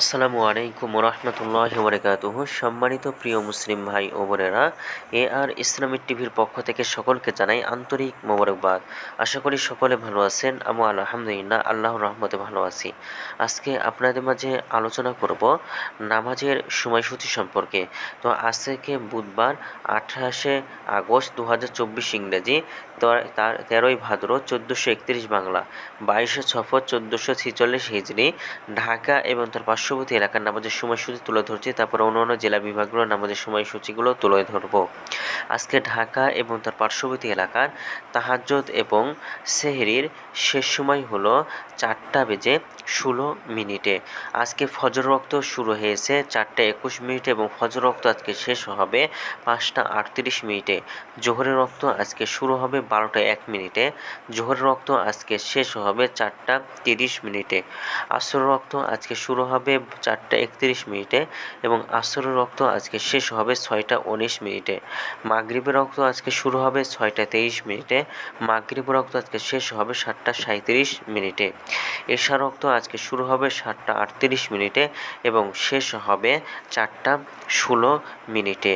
আসসালামু আলাইকুম রহমতুল্লাহ বরকাতুহ সম্মানিত প্রিয় মুসলিম ভাই ও বোনেরা, এ আর ইসলামিক টিভির পক্ষ থেকে সকলকে জানাই আন্তরিক মোবারকবাদ। আশা করি সকলে ভালো আছেন আমি আলহামদুলিল্লাহ, আল্লাহর রহমতে ভালো আছি। আজকে আপনাদের মাঝে আলোচনা করব নামাজের সময়সূচি সম্পর্কে। তো আজকে বুধবার আঠাশে আগস্ট দু হাজার চব্বিশ ইংরেজি, তার তেরোই ভাদ্র চোদ্দোশো বাংলা, বাইশে ছফর চোদ্দোশো ছিচল্লিশ হিজড়ি, ঢাকা এবং তার পার্শ্ববর্তী এলাকার নামাজের সময়সূচি তুলে ধরছি, তারপর অন্য অন্য জেলা বিভাগগুলোর নামাজের সময়সূচিগুলো তুলে ধরবো। আজকে ঢাকা এবং তার পার্শ্ববর্তী এলাকার তাহাজ্জুদ এবং সেহরির শেষ সময় হলো চারটা বেজে ষোলো মিনিটে। আজকে ফজর রক্ত শুরু হয়েছে, চারটা একুশ মিনিটে এবং ফজর রক্ত আজকে শেষ হবে পাঁচটা আটত্রিশ মিনিটে। জোহরের রক্ত আজকে শুরু হবে বারোটা এক মিনিটে। জোহরের রক্ত আজকে শেষ হবে চারটা তিরিশ মিনিটে। আসর রক্ত আজকে শুরু হবে চারটা একত্রিশ মিনিটে এবং আসরের রক্ত আজকে শেষ হবে ছয়টা উনিশ মিনিটে। মাগরিবের রক্ত আজকে শুরু হবে ছয়টা তেইশ মিনিটে। মাগরীব রক্ত আজকে শেষ হবে সাতটা সাঁত্রিশ মিনিটে। এশা রক্ত আজকে শুরু হবে সাতটা আটত্রিশ মিনিটে এবং শেষ হবে চারটা ষোলো মিনিটে।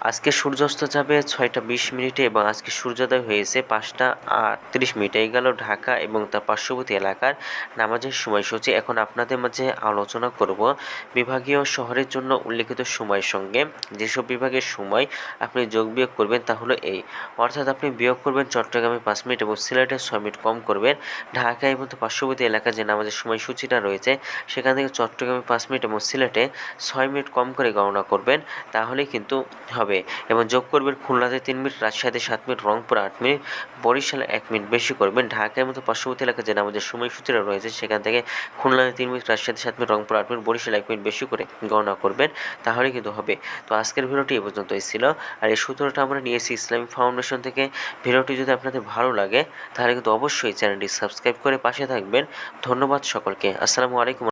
আজকে সূর্যাস্ত যাবে ছয়টা বিশ মিনিটে এবং আজকে সূর্যোদয় হয়েছে পাঁচটা আটত্রিশ মিনিটে। এই গেল ঢাকা এবং তার পার্শ্ববর্তী এলাকার নামাজের সময়সূচি। এখন আপনাদের মাঝে আলোচনা করব বিভাগীয় শহরের জন্য উল্লেখিত সময়ের সঙ্গে। যেসব বিভাগের সময় আপনি যোগ বিয়োগ করবেন তা হলো এই। অর্থাৎ আপনি বিয়োগ করবেন চট্টগ্রামে পাঁচ মিনিট এবং সিলেটে ছয় মিনিট কম করবেন। ঢাকা এবং পার্শ্ববর্তী এলাকায় যে নামাজের সময়সূচিটা রয়েছে, সেখান থেকে চট্টগ্রামে পাঁচ মিনিট এবং সিলেটে ছয় মিনিট কম করে গণনা করবেন। তাহলে কিন্তু হবে। এবং যোগ করবেন খুলনাতে তিন মিনিট, রাজশাহীতে সাত মিনিট, রংপুর আট মিনিট, বরিশালে এক মিনিট। বেশি করবেন। ঢাকার মতো পার্শ্ববর্তী এলাকায় যে নামাজের সময়সূচিটা রয়েছে, সেখান থেকে খুলনাতে তিন মিনিট, রাজশাহীতে সাত মিনিট, রংপুর আট মিনিট, বরিশালে এক মিনিট বেশি করে গণনা করবেন। তাহলে কিন্তু হবে। তো আজকের ভিডিওটি এ পর্যন্তই ছিল। আর এই সূত্রটা আমরা নিয়েছি ইসলামিক ফাউন্ডেশন থেকে। ভিডিওটি যদি আপনাদের ভালো লাগে, তাহলে কিন্তু অবশ্যই চ্যানেলটি সাবস্ক্রাইব করে পাশে থাকবেন। ধন্যবাদ সকলকে। আসসালামু আলাইকুম।